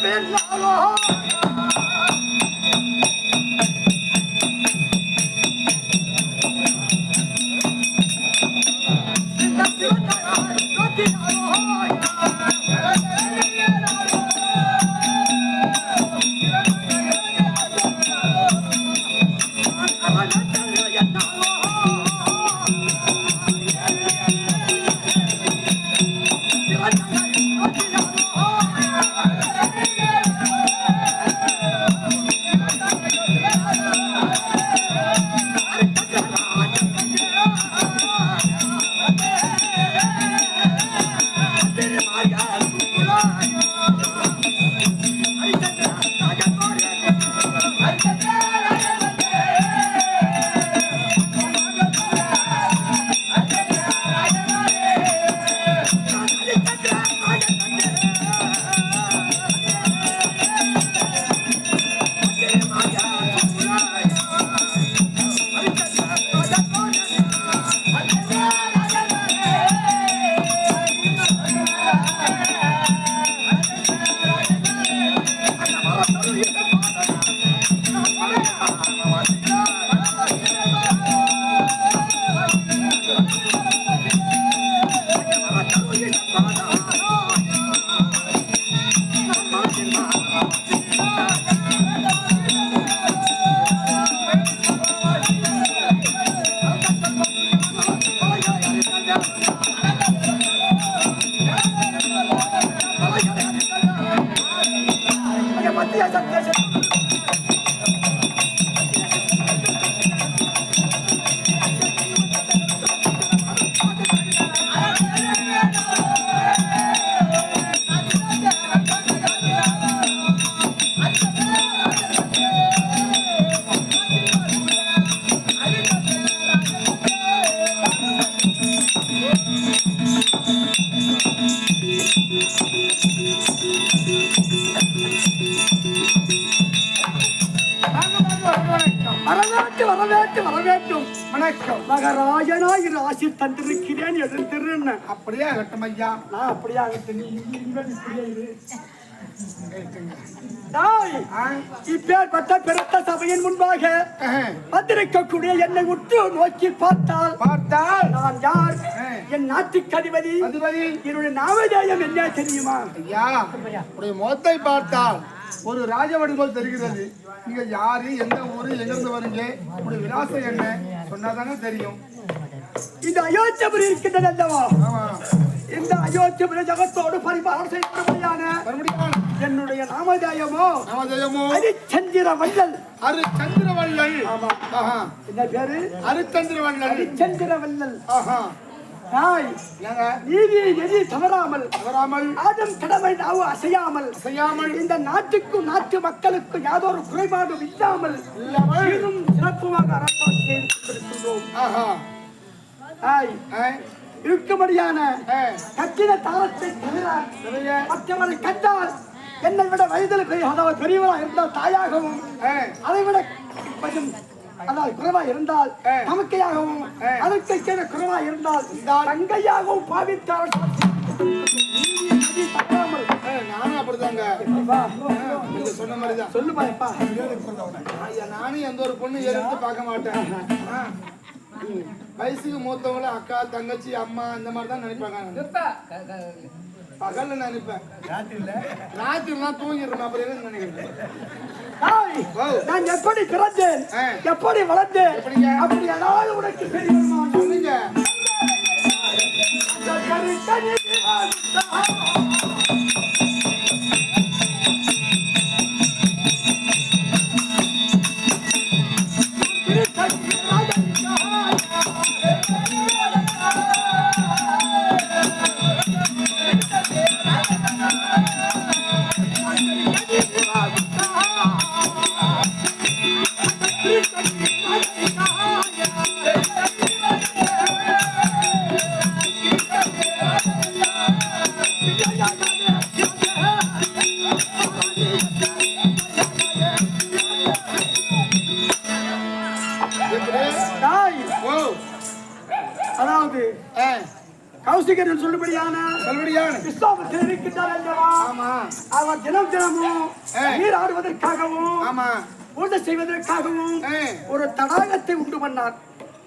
别拉我 அப்படியே ஆகட்டும் ஐயா. நான் அப்படியே ஆகட்டும் நீ இங்க இப்படியே இரு இப்பேற்பட்ட பெருத்த சபையின் முன்பாக வந்திருக்கக்கூடிய என்னை உற்று நோக்கி பார்த்தால் பார்த்தால் நான் யார். என் நாட்டுக்கு அதிபதி. அதிபதி. என்னுடைய நாமதேயம் என்ன தெரியுமா? ஐயா உடைய முகத்தை பார்த்தால் ஒரு ராஜவடி போல் தெரிகிறது. நீங்க யாரு எந்த ஊரு எங்கிருந்து வரீங்க? உடைய விலாசம் என்ன? சொன்னாதானே தெரியும். இந்த அயோத்தியபுரி இருக்கின்றது அல்லவா இந்த அயோத்தியபுரி ஜகத்தோடு பரிபாலனம் செய்யக்கூடியான மறுபடியும் என்னுடைய நாமதேயமோ நாமதேயமோ ஹரிச்சந்திர வள்ளல் அரு சந்திரவள்ளல் ஆமா. என்ன பேரு அருச்சந்திரவள்ளல் ஹரிச்சந்திர வள்ளல் ஆஹா தாய் ஏங்க நீதி நெறி தவறாமல் தவறாமல் ஆடும் கடமை நாவு அசையாமல் செய்யாமல் இந்த நாட்டுக்கும் நாட்டு மக்களுக்கும் யாதொரு குறைபாடும் இல்லாமல் இல்லாமல் சிறப்புமாக செய்து கொண்டிருக்கின்றோம் ஆஹா இருக்கும்படியான கட்டின தாளத்தை தவிர மற்றவரை கண்டால் என்னை விட வயதில் பெரிய அதாவது பெரியவராக இருந்தால் தாயாகவும் அதை விட கொஞ்சம் அதாவது குறைவா இருந்தால். தமக்கையாகவும். அதற்கு கீழே குறைவா இருந்தால் தங்கையாகவும் பாவித்தார் நானும் அப்படிதாங்க. சொன்ன மாதிரிதான். ஐயா, நானும் எந்த ஒரு பொண்ணு எடுத்து பார்க்க மாட்டேன். வயசுக்கு மூத்தவங்கள அக்கா தங்கச்சி அம்மா இந்த மாதிரி தான் நினைப்பாங்க பகல்ல நினைப்பேன். ராத்திரிலாம் தூங்கிடுறேன் அப்புறம் என்ன நினைக்கிறேன். நான் எப்படி பிறந்தேன். எப்படி வளர்ந்தேன்? அப்படி ஏதாவது உனக்கு தெரியுமா? சொன்னீங்க நீராடுவதற்காகவும் ஆமா. பூஜை செய்வதற்காகவும். ஒரு தடாகத்தை உண்டு பண்ணார்.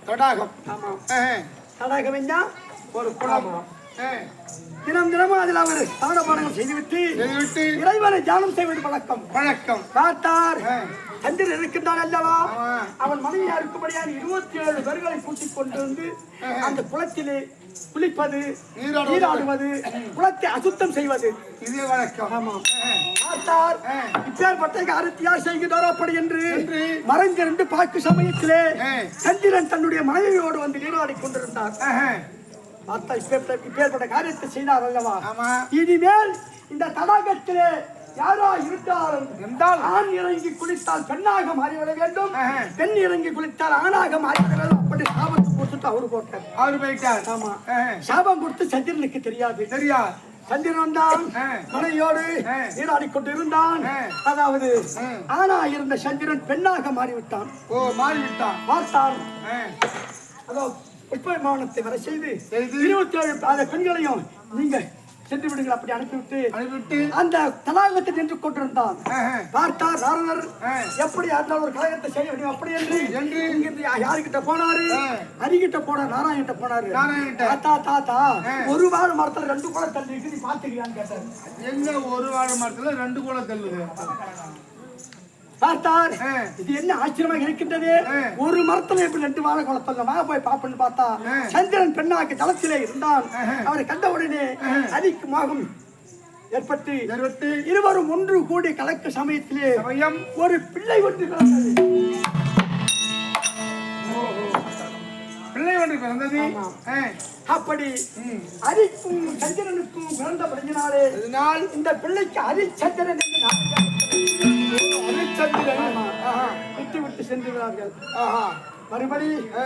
தடாகம். ஆமா. தடாகம் என்ன? ஒரு குளம். தினம் தினமும் அதில் அவர் தான பாடங்கள் செய்துவிட்டு இறைவனை தியானம் செய்வது பழக்கம். வணக்கம் பார்த்தார். சந்திரன் இருக்கின்றான் அல்லவா. அவன் மனைவியா இருக்கும்படியான இருபத்தி ஏழு பேர்களை கூட்டிக் கொண்டு வந்து அந்த குளத்திலே குளிப்பது நீராடுவது. குளத்தை அசுத்தம் செய்வது இதே ஆ, பார்த்தார். இப்பேற்பட்ட காரியத்தை யார் செய்கிறாரோ அப்படி என்று மறைந்திருந்து பார்க்கும் சமயத்திலே. சந்திரன் தன்னுடைய மனைவியோடு வந்து நீராடிக் கொண்டிருந்தார். பார்த்தா இப்பேற்பட்ட காரியத்தை செய்தார் அல்லவா இனிமேல் இந்த தடாகத்திலே யாரோ இருந்தாலும் இருந்தால் ஆண் இறங்கி குளித்தால் பெண்ணாக மாறிவிட வேண்டும். பெண் இறங்கி குளித்தால் ஆணாக மாறிவிட வேண்டும் அப்படி சாபத்தை அவரு போட்டார் அவரு போயிட்டார். ஆமா. சாபம் கொடுத்து சந்திரனுக்கு தெரியாது. சரியா சந்திரன் தான் ஆ. நீராடி கொண்டு இருந்தான் ஆ. அதாவது ஆ. ஆணா இருந்த சந்திரன் பெண்ணாக மாறிவிட்டான். ஓ மாறிவிட்டான். பார்த்தான் ஆ, அதோ புஷ்ப விமானத்தை வர செய்து. இருபத்தி ஏழு பெண்களையும் நீங்க சென்று விடுங்கள் அப்படி அனுப்பிவிட்டு அனுப்பிவிட்டு அந்த தடாகத்தில் நின்று கொண்டிருந்தான். பார்த்தார் நாரதர். எப்படி அந்த ஒரு கழகத்தை செய்ய முடியும் அப்படி என்று என்று இங்கிருந்து யாருகிட்ட போனாரு ஆ. ஹரிகிட்ட போனார் நாராயணிட்ட போனாரு. தாத்தா தாத்தா. ஒரு வார மரத்துல ரெண்டு குளம் தள்ளி இருக்கு நீ பாத்துக்கிறியான்னு கேட்டாரு எங்க ஒரு வாழை மரத்துல ரெண்டு கூட தள்ளுது பார்த்தார். இது என்ன ஆச்சரியமாக இருக்கின்றது. ஒரு மரத்துல எப்படி ரெண்டு வாழை குளத்தல்ல வா போய் பாப்பன்னு பார்த்தா. சந்திரன் பெண்ணாக்கு தளத்திலே இருந்தான். அவரை கண்ட உடனே அடிக்கு மோகம் ஏற்பட்டு இருபத்தி இருவரும் ஒன்று கூடி கலக்க சமயத்திலே ஒரு பிள்ளை ஒன்று பிறந்தது. பிள்ளை ஒன்று பிறந்தது. அப்படி. அரிக்கும் சந்திரனுக்கும் பிறந்தபடியினாலே இதனால் இந்த பிள்ளைக்கு ஹரிச்சந்திரன் என்று நாமம் ஹரிச்சந்திரன். விட்டு விட்டு சென்றுகிறார்கள் ஆஹா. மறுபடி ஆ.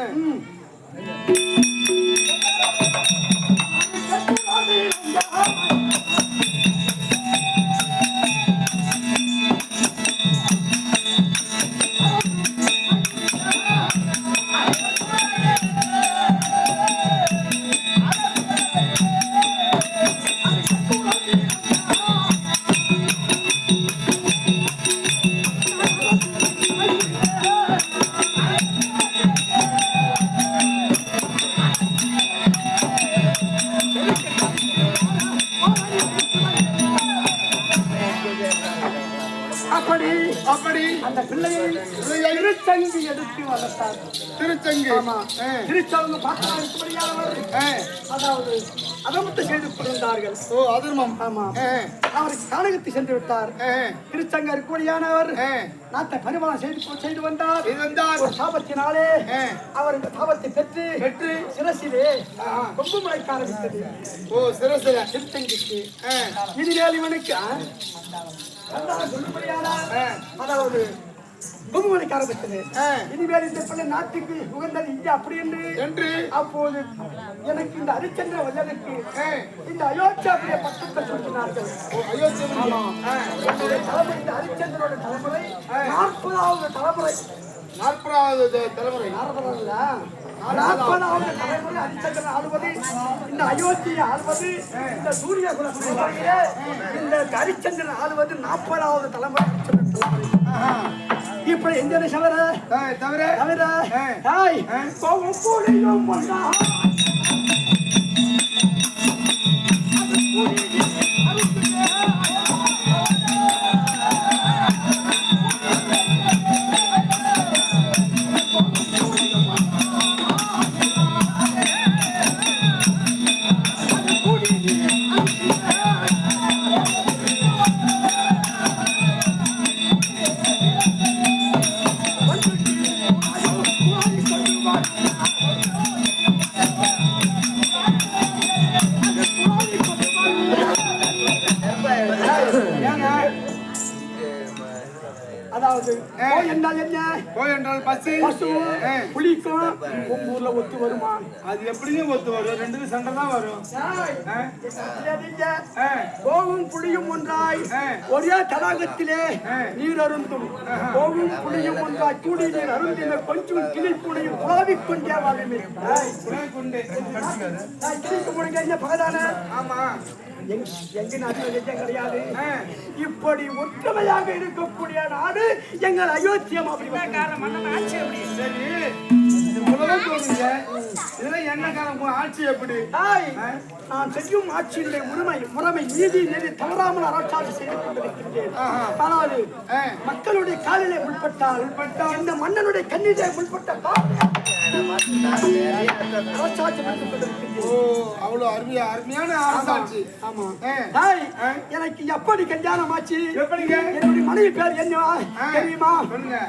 திருச்சங்கி எடுத்து வளர்த்தார் திருச்சங்கு. திருச்சங்க பார்த்தா இருக்கும்படியானவர் ஆ. அதாவது அதமத்தை செய்து கொண்டிருந்தார்கள் ஓ அதர்மம். ஆமா. ஆ, அவருக்கு கானகத்தை சென்று விட்டார். திருச்சங்க இருக்கும்படியானவர் ஆ. நாட்டை பரிமாணம் செய்து செய்து வந்தார். இது வந்தால் ஒரு சாபத்தினாலே. அவர் இந்த சாபத்தை பெற்று பெற்று சிரசிலே கொம்பு முளைக்க ஆரம்பித்தது ஓ சிரசில. திருத்தங்கிக்கு. ஆ, இனிமேல் இவனுக்கு அதாவது கொம்பு முளைக்க ஆரம்பித்தது. இனிமேல் இந்த பிள்ளை நாட்டுக்கு உகந்தது இங்கே அப்படி என்று. அப்போது எனக்கு இந்த ஹரிச்சந்திர வல்லனுக்கு இந்த அயோத்தியாவுடைய அயோத்தியா ஆ, என்னுடைய தலைமுறை இந்த ஹரிச்சந்திரோட தலைமுறை நாற்பதாவது தலைமுறை. நாற்பதாவது தலைமுறை. நாற்பதாவது. தலைமுறை ஹரிச்சந்திரன் ஆளுவது இந்த அயோத்தியை ஆளுவது இந்த சூரிய குல தலைமுறையிலே இந்த ஹரிச்சந்திரன் ஆளுவது நாற்பதாவது தலைமுறை. இப்படி எந்த தவிர தவிர தவிர ஆ. தாய் ஆ. அதாவது ஆ. கோ என்றால் என்ன போய் என்றால் பஸ் பசு ஆ. புலிக்கும் உங்க ஊர்ல ஒத்து வருமா? அது எப்படிங்க ஒத்து வரும். ரெண்டுக்கும் சண்டை தான் வரும். கோவும் புளியும் ஒன்றாய். ஒரே தடாகத்திலே. நீர் அருந்தும். கோவும் புளியும் ஒன்றாய் கூடி நீர் அருந்தின கொஞ்சம் கிளி புளியும் குழாவிக் கொண்டே. வாழ்மே கிளிக்கு முடிங்க என்ன பகதான? ஆமா. எங்க நாட்டில் கிடையாது. இப்படி ஒற்றுமையாக இருக்கக்கூடிய நாடு எங்கள் அயோத்தியம் அப்படி சரி. இதெல்லாம் என்ன காலம்? ஆட்சி எப்படி? தாய் நான் செய்யும் ஆட்சியினுடைய உரிமை முறைமை நீதி நெறி தவறாமல் அரசாட்சி செய்து கொண்டிருக்கின்றேன். ஆனால். மக்களுடைய காலிலே உள்பட்டால் உள்பட்டால்? இந்த மன்னனுடைய கண்ணிலே உள்பட்ட அவ்வளவு அருமையா அருமையான அரசாட்சி. ஆமா. எனக்கு எப்படி கல்யாணம் ஆச்சு? எப்படிங்க? என்னுடைய மனைவி பேர் என்ன. தெரியுமா? சொல்லுங்க.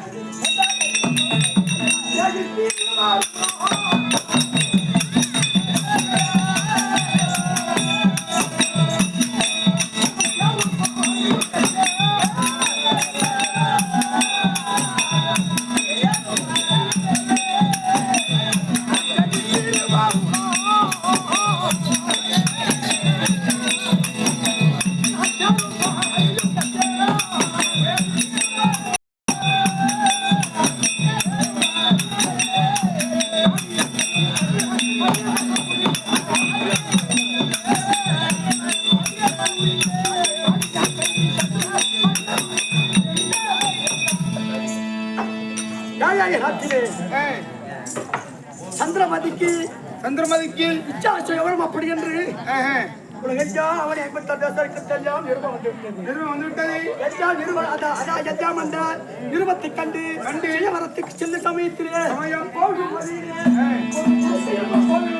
உலகெல்லாம் அவனை ஐம்பத்தாறு தேசத்துக்கு எல்லாம் நிருபம் வந்து விட்டது நிறுவனம் வந்து விட்டது எல்லாம் நிருபம் அதான் அதான் எல்லாம் அந்த நிருபத்தை கண்டு கண்டு வரத்துக்கு செல்ல சமயத்திலே சமயம். கோவில் வழியிலே கோவில்.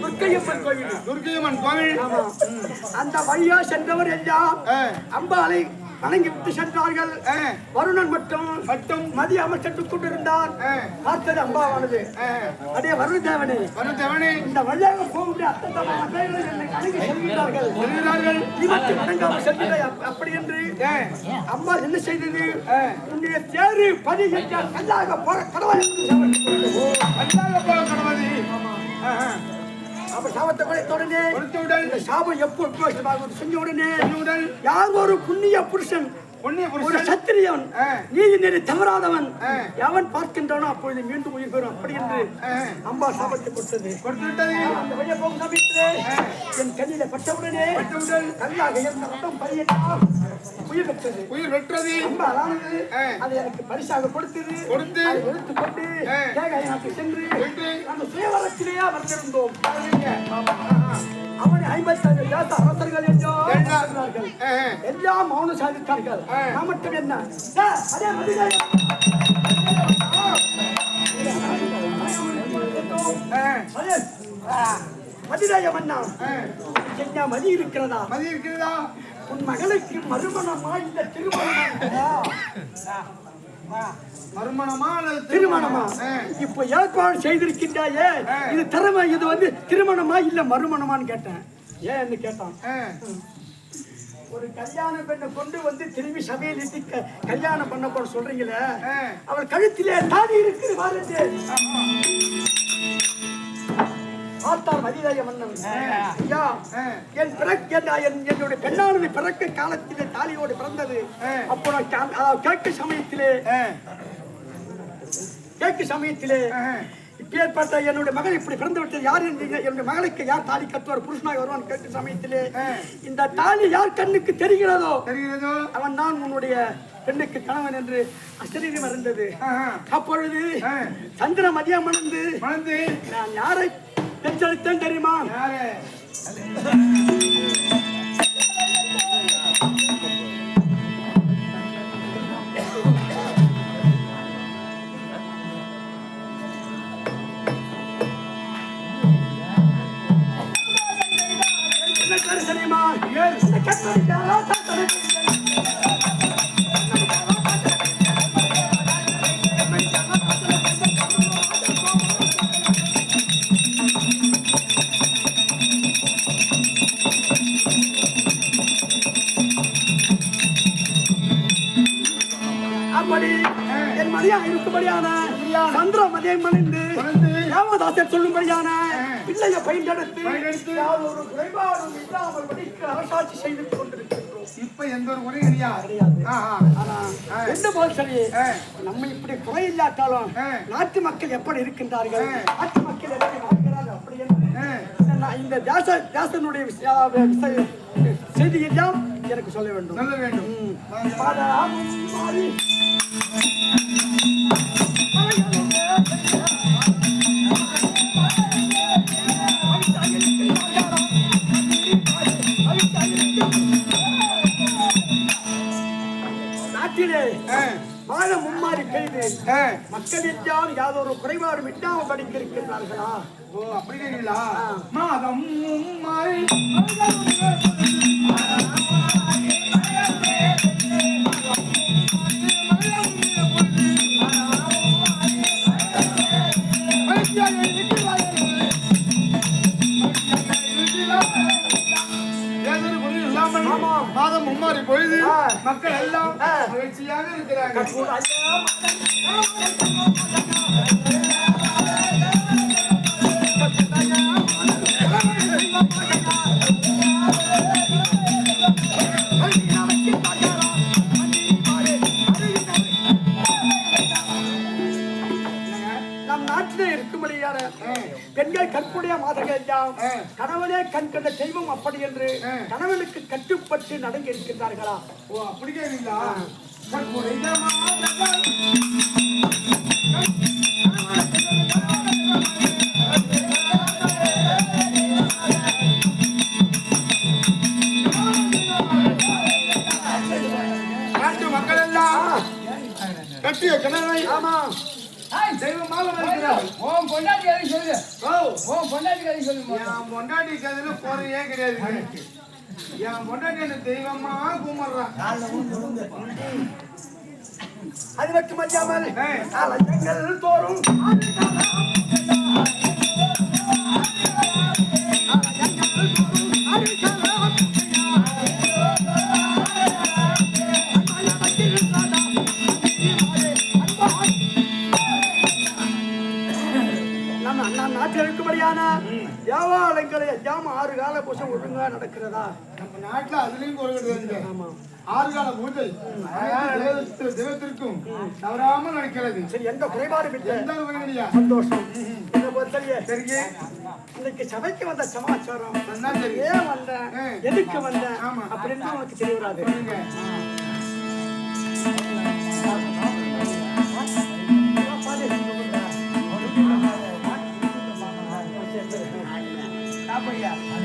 துர்க்கையம்மன் கோவில் துர்க்கையம்மன் கோவில். அந்த வழியா சென்றவர் எல்லாம் ஆ. வணங்கி விட்டு சென்றார்கள். வருணன் மட்டும் மட்டும் மதிய அமைச்சர் கொண்டிருந்தார். பார்த்தது அம்பாவானது. அடே வருண தேவனே வனத்தேவனே இந்த வழியாக போகின்ற செல்கிறார்கள் இவற்றை வணங்காமல் அப்- அப்படி என்று. அம்மா என்ன செய்தது. உன்னுடைய தேரு பதி என்றால் கல்லாக போற கடவுள் போல கணபதி ஆஹா. அப்ப சாபத்தை கொடுத்த உடனே கொடுத்து இந்த சாபம் எப்போ உபயோகமாக செஞ்ச உடனே யார் ஒரு புண்ணிய புருஷன் ஒரு சத்திரியன். நீதி நெறி தவறாதவன். எவன் பார்க்கின்றானோ அப்பொழுது மீண்டும் உயிர் பெறும். அப்படி என்று. அம்பா சாபத்தை கொடுத்தது என் கண்ணில பட்டவுடனே கல்லாக இருந்த பரியெல்லாம் உயிர் பெற்றது. உயிர் வெற்றது அம்பா அதானது ஆ. அதை எனக்கு பரிசாக கொடுத்தது. கொடுத்து. அதை எடுத்துக் கொண்டு. தேகாயனாக்கு சென்று அந்த சுயவரத்திலேயே அமர்ந்திருந்தோம். அவனை ஐம்பத்தாறு தேச அரசர்கள் எல்லாம் எல்லாம். மௌனம் சாதித்தார்கள். நான் மட்டும் என்ன? அதே. மதிராய மன்னா. என்ன மதி இருக்கிறதா? மதி இருக்கிறதா? உன் மகளுக்கு மறுமணமா இல்ல திருமணமா? மறுமணமா அல்லது திருமணமா. இப்போ ஏற்பாடு செய்திருக்கின்றாயே. இது திறமை இது வந்து திருமணமா இல்ல மறுமணமான்னு கேட்டேன். ஏன்னு கேட்டான். ஒரு கல்யாண பெண்ணை கொண்டு வந்து திரும்பி சபையில் க- கல்யாணம் பண்ண போற சொல்றீங்களே ஆ. அவள் கழுத்திலே தாடி இருக்கு பாருங்க பார்த்தார் மதிதாய மன்னன் ஐயா. என் பிறக்க என் என்- என்னுடைய பெண்ணானது பிறக்க காலத்திலே தாலியோடு பிறந்தது. அப்போ நான் கேட்க சமயத்திலே. கேட்க சமயத்திலே. இப்பேற்பட்ட என்னுடைய மகள் இப்படி பிறந்து விட்டது யார் என்னுடைய மகளுக்கு யார் தாலி கட்டுவார் புருஷனாக வருவான் கேட்க சமயத்திலே. இந்த தாலி யார் கண்ணுக்கு தெரிகிறதோ தெரிகிறதோ அவன் தான் உன்னுடைய பெண்ணுக்கு கணவன் என்று அசரீரம் ஆஹா. அப்பொழுது. சந்திர மதியம் மணந்து மணந்து நான் யாரை பெற்றெடுத்தேன் தெரியுமா அப்படி என் மதியா இருக்கும்படியான மதியம் மணிந்து ராமதாசர் சொல்லும்படியான பிள்ளைய பயின்றெடுத்து பயின்றெடுத்து யாதொரு குறைபாடும் இல்லாமல் படிக்க அரசாட்சி செய்து கொண்டிருக்கின்றோம். இப்ப எந்த ஒரு குறையும் கிடையாது கிடையாது சரி? ஆ. நம்ம இப்படி குறை இல்லாட்டாலும். நாட்டு மக்கள் எப்படி இருக்கின்றார்கள். நாட்டு மக்கள் எப்படி வாழ்கிறார்கள் அப்படி. நான் இந்த தேச தேசனுடைய விஷய- செய்தியெல்லாம் எனக்கு சொல்ல வேண்டும். சொல்ல வேண்டும். ஆ, மழை மும்மாறி பெய்து. மக்கள் எல்லாம் யாதொரு குறைபாடும் இல்லாமல் படித்திருக்கிறார்களா ஓ அப்படி கேக்குறீங்களா மாதம் மாறி மக்கள் எல்லாம் மகிழ்ச்சியாக இருக்கிறாங்க பெண்கள் கற்புடைய மாதங்கள் எல்லாம். கணவனே கண் கண்ட தெய்வம் அப்படி என்று. கணவனுக்கு கட்டுப்பட்டு நடங்கி இருக்கின்றார்களா ஓ அப்படி கேக்குறீங்களா கற்புடைய மக்கள் எல்லாம். கட்டிய கணவனை ஆமா. தெய்வமாக நினைக்கிறார்கள் உன் பொண்டாட்டி கதை சொல்லு. ஓ உன் பொண்டாட்டி கதை சொல்லு என் பொண்டாட்டி கதையில போறையே கிடையாது. என் பொண்டாட்டி என்ன தெய்வமா கும்பிடுறான் அது மட்டும். ஆலயங்கள் தோறும். இருக்கும்படியான தேவாலயங்களை எல்லாம் ஆறு கால பூசம் ஒழுங்கா நடக்கிறதா? நம்ம நாட்டுல அதுலயும் ஆமா. ஆறு கால பூஜை தெய்வத்திற்கும் தவறாமல் நடக்கிறது. சரி எந்த குறைபாடும் இல்லை. எந்த சந்தோஷம். சரிங்க. இன்னைக்கு சபைக்கு வந்த சமாச்சாரம். ஏன் வந்தேன். எதுக்கு வந்தேன். அப்படின்னு உனக்கு தெரிய வராது. சொல்லுங்க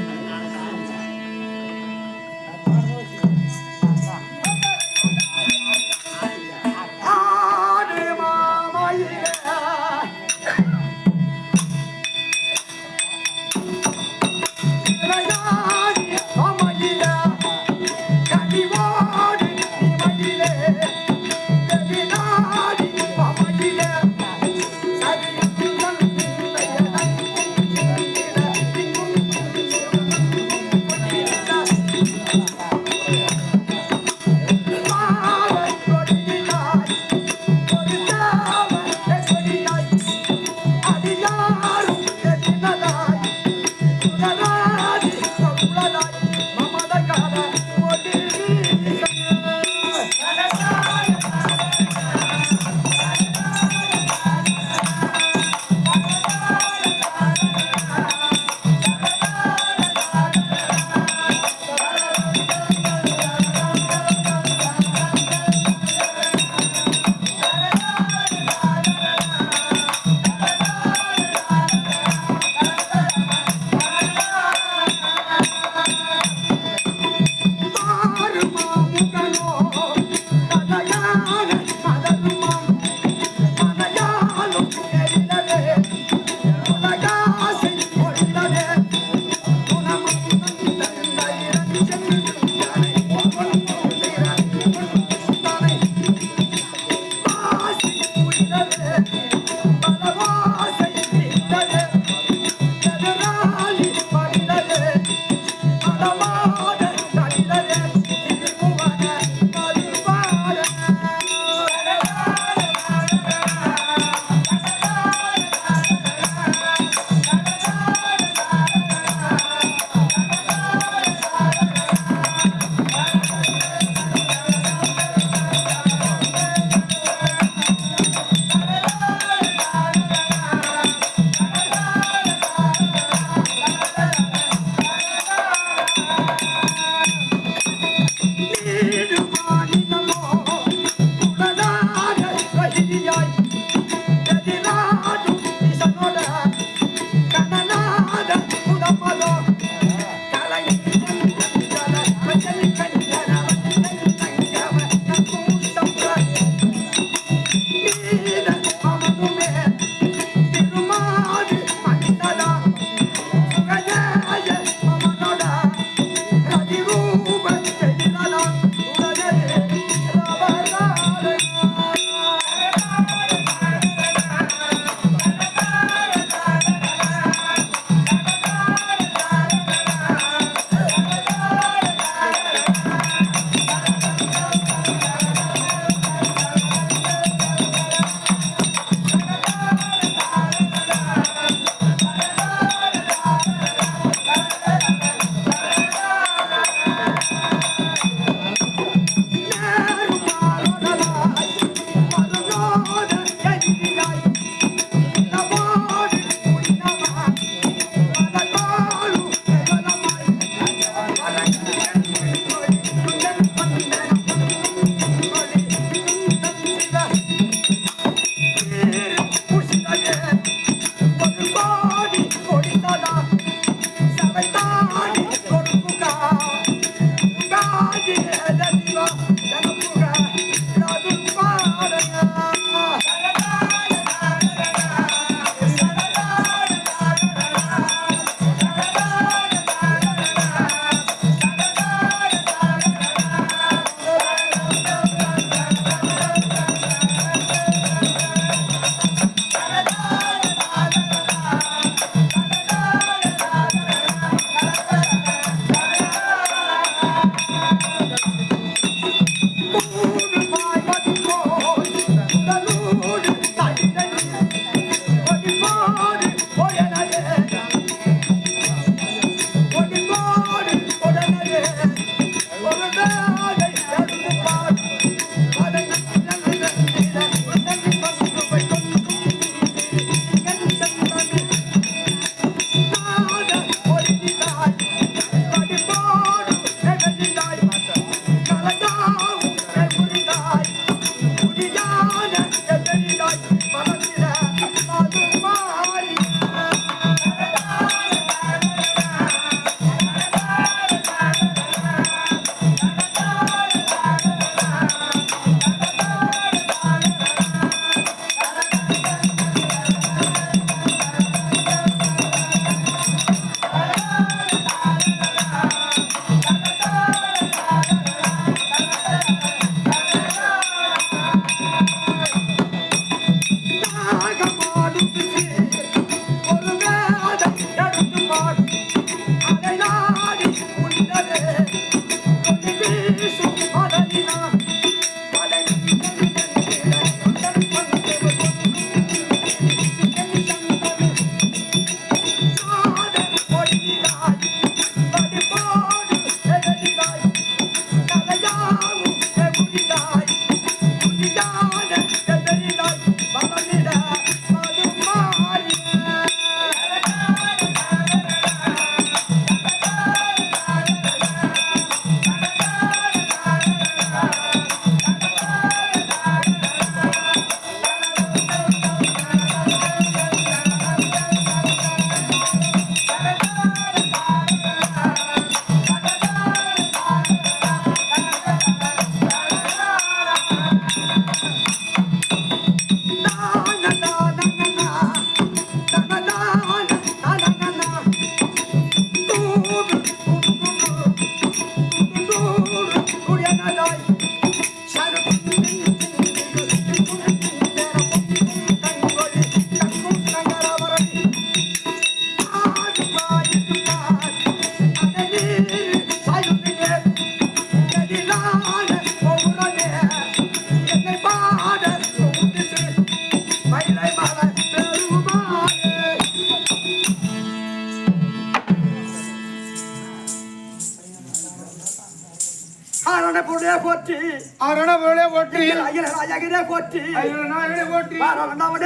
போற்றி. நாயகனே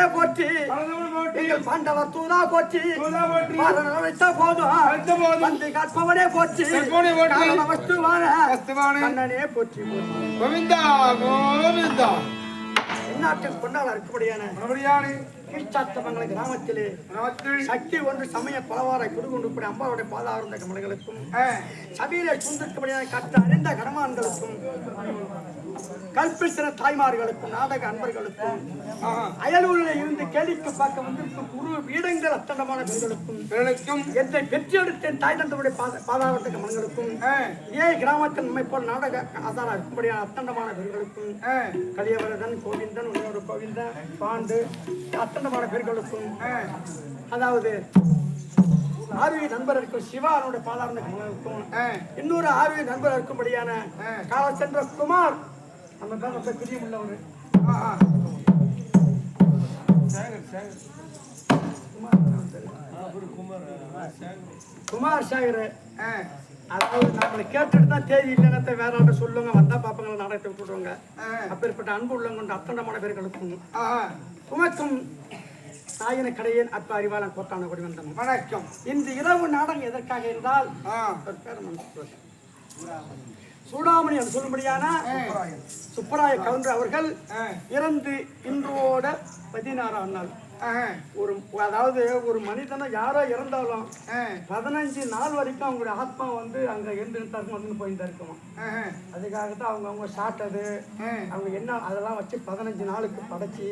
போற்றி. எங்கள் பாண்டவர் தூதா போற்றி. போதும் வைத்த போதும். வந்து கற்பவனே போற்றி. வஸ்துவான போற்றி. கோவிந்தா கோவிந்தா. எந்நாட்டில் கொண்டாட இருக்கக்கூடியான கீழ்ச்சாத்தமங்கல கிராமத்திலே சக்தி ஒன்று சமய பலவாரை குடுகொண்டு அம்பாவுடைய பாதாருந்த கமல்களுக்கும் ஆ, சபையிலே சூழ்ந்திருக்கபடியான கற்று அறிந்த கடமான்களுக்கும் கல்பி சிற தாய்மார்களுக்கும் நாடக அன்பர்களுக்கும். அயலூரில் இருந்து கேலிக்கு பார்க்க வந்திருக்கும் குரு வீடங்கள் அத்தண்டமான பெண்களுக்கும் என்னை பெற்றெடுத்தேன் தாய் தந்தவுடைய பாத பாதாரத்துக்கு மண்களுக்கும் ஆ, இதே கிராமத்தில் நம்மை போல் நாடக ஆசாரா இருக்கும்படியான அத்தண்டமான பெண்களுக்கும் கலியவரதன் கோவிந்தன் இன்னொரு கோவிந்தன் பாண்டு அத்தண்டமான பெண்களுக்கும் அதாவது ஆர்வி நண்பர் இருக்கும் சிவானுடைய பாதாரண இன்னொரு ஆர்வி நண்பர் இருக்கும்படியான. கால சென்ற குமார் அந்த பேர் ரொம்ப பிரியம் உள்ளவர். குமார் சாகர். ஆ, அதாவது நம்மளை கேட்டுட்டு தான் தேதி இல்லைன்னு வேற ஆள்கிட்ட சொல்லுங்க. வந்தா பாப்பங்களை நாடகத்தை விட்டுடுவாங்க ஆ, அப்பேற்பட்ட அன்பு உள்ளவங்க அத்தண்டமான பேர்களுக்கும் ஆஹா. உமக்கும் தாயின கடையன் அற்ப அறிவாளன் கோட்டான கொடி வந்தனும் வணக்கம். இந்த இரவு நாடகம் எதற்காக என்றால் ஒரு பேர் போச்சு. சூடாமணி என்று சொல்லும்படியான சுப்பராய கவுண்டர் அவர்கள் இறந்து இன்றோட பதினாறாம் நாள். ஒரு அதாவது ஒரு மனிதனை யாரோ இறந்தாலும் பதினஞ்சு நாள் வரைக்கும் அவங்களுடைய ஆத்மா வந்து அங்க இருந்து தருமம் வந்து போயிட்டு இருக்குமா. அதுக்காக தான் அவங்க அவங்க சாப்பிட்டது. ஆ, அவங்க என்ன அதெல்லாம் வச்சு பதினஞ்சு நாளுக்கு படைச்சி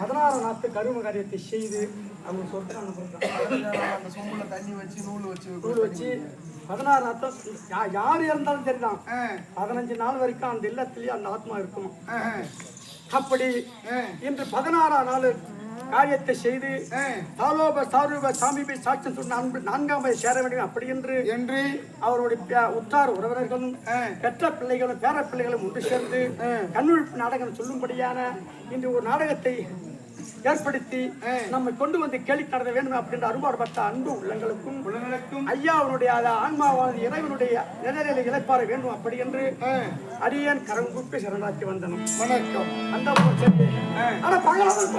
பதினாறு நாத்து கரும காரியத்தை செய்து அவங்க சொர்க்கம் அனுப்புறாங்க அந்த சொம்புல தண்ணி வச்சு நூல் வச்சு நூல் வச்சு பதினாறு யா- யார் இறந்தாலும் சரிதான் பதினஞ்சு நாள் வரைக்கும் அந்த இல்லத்திலேயே அந்த ஆத்மா இருக்குமா. அப்படி இன்று பதினாறாம் நாள் காரியத்தை செய்து ஆ. சாலோப சாரூப சாமிபை சாட்சியம் சொன்ன அன்பு நான்காம் வயது சேர வேண்டும் அப்படி என்று என்று அவருடைய உற்றார் உறவினர்களும். பெற்ற பிள்ளைகளும் பேர பிள்ளைகளும் ஒன்று சேர்ந்து கண்விழிப்பு நாடகம் சொல்லும்படியான இன்று ஒரு நாடகத்தை ஏற்படுத்தி நம்மை கொண்டு வந்து கேலி நடத்த வேண்டும் அப்படின்ற அருபாடுபட்ட அன்பு உள்ளங்களுக்கும் உலகளுக்கும் ஐயா அவனுடைய ஆன்மாவானது இறைவனுடைய நிழலில் இழைப்பார வேண்டும் அப்படி என்று அடியேன் கரம் கூப்பி சரணாக்கி வந்தனும். வணக்கம். அந்த ஆனா பகலவன்